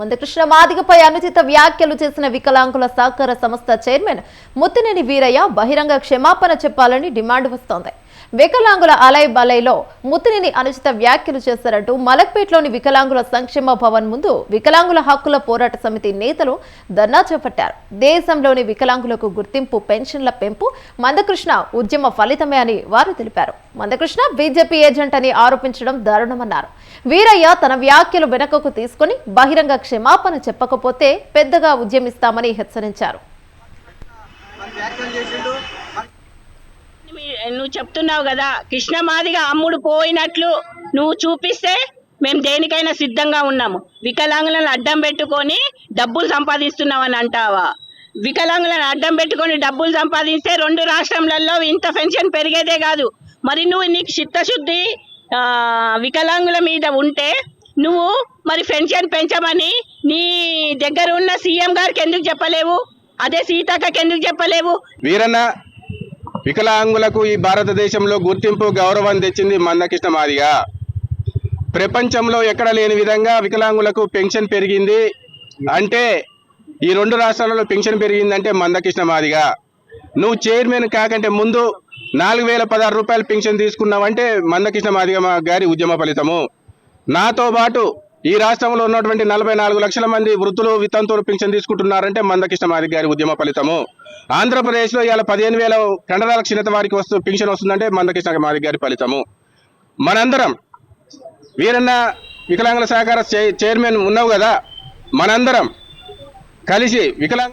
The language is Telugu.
మందకృష్ణ మాదిగపై అనుచిత వ్యాఖ్యలు చేసిన వికలాంగుల సహకార సంస్థ చైర్మన్ ముత్తినేని వీరయ్య బహిరంగ క్షమాపణ చెప్పాలని డిమాండ్ వస్తోంది. వికలాంగుల అలయ్ బలైలో ముత్తినేని అనుచిత వ్యాఖ్యలు చేశారంటూ మలక్పేట్లోని వికలాంగుల సంక్షేమ భవన్ ముందు వికలాంగుల హక్కుల పోరాట సమితి నేతలు ధర్నా చేపట్టారు. దేశంలోని వికలాంగులకు గుర్తింపు పెన్షన్ల పెంపు మందకృష్ణ ఉద్యమ ఫలితమే అని వారు తెలిపారు. మందకృష్ణ బీజేపీ ఏజెంట్ అని ఆరోపించడం దారుణమన్నారు. వీరయ్య తన వ్యాఖ్యలు వెనకకు తీసుకుని బహిరంగ క్షమాపణ చెప్పకపోతే పెద్దగా ఉద్యమిస్తామని హెచ్చరించారు. నువ్వు చెప్తున్నావు కదా కృష్ణ కృష్ణమాదిగా అమ్ముడు పోయినట్లు నువ్వు చూపిస్తే మేము దేనికైనా సిద్ధంగా ఉన్నాము. వికలాంగులను అడ్డం పెట్టుకొని డబ్బులు సంపాదిస్తున్నామని అంటావా? వికలాంగులను అడ్డం పెట్టుకొని డబ్బులు సంపాదిస్తే రెండు రాష్ట్రంలలో ఇంత పెన్షన్ పెరిగేదే కాదు. మరి నువ్వు నీకు చిత్తశుద్ధి వికలాంగుల మీద ఉంటే నువ్వు మరి పెన్షన్ పెంచమని నీ దగ్గర ఉన్న సీఎం గారికి ఎందుకు చెప్పలేవు? అదే సీతక్కకి ఎందుకు చెప్పలేవు? వీరన్న వికలాంగులకు ఈ భారతదేశంలో గుర్తింపు గౌరవం తెచ్చింది మందకృష్ణ మాదిగా. ప్రపంచంలో ఎక్కడ లేని విధంగా వికలాంగులకు పెన్షన్ పెరిగింది అంటే ఈ రెండు రాష్ట్రాలలో పెన్షన్ పెరిగిందంటే మందకృష్ణ మాదిగా. నువ్వు చైర్మన్ కాకంటే ముందు నాలుగు వేల పదహారు రూపాయలు పెన్షన్ తీసుకున్నావంటే మందకృష్ణ మాదిగ మా గారి ఉద్యమ ఫలితము. నాతో పాటు ఈ రాష్ట్రంలో ఉన్నటువంటి నలభై నాలుగు లక్షల మంది వృద్ధులు వితంతువులు పింఛన్ తీసుకుంటున్నారంటే మందకృష్ణ మాది గారి ఉద్యమ ఫలితము. ఆంధ్రప్రదేశ్లో ఇవాళ పదిహేను వేల కండరాల క్షీణత వారికి వస్తూ పింఛన్ వస్తుందంటే మందకృష్ణ మాదిగ గారి ఫలితము. మనందరం వీరన్న వికలాంగుల సహకార చైర్మన్ ఉన్నావు కదా? మనందరం కలిసి వికలాంగ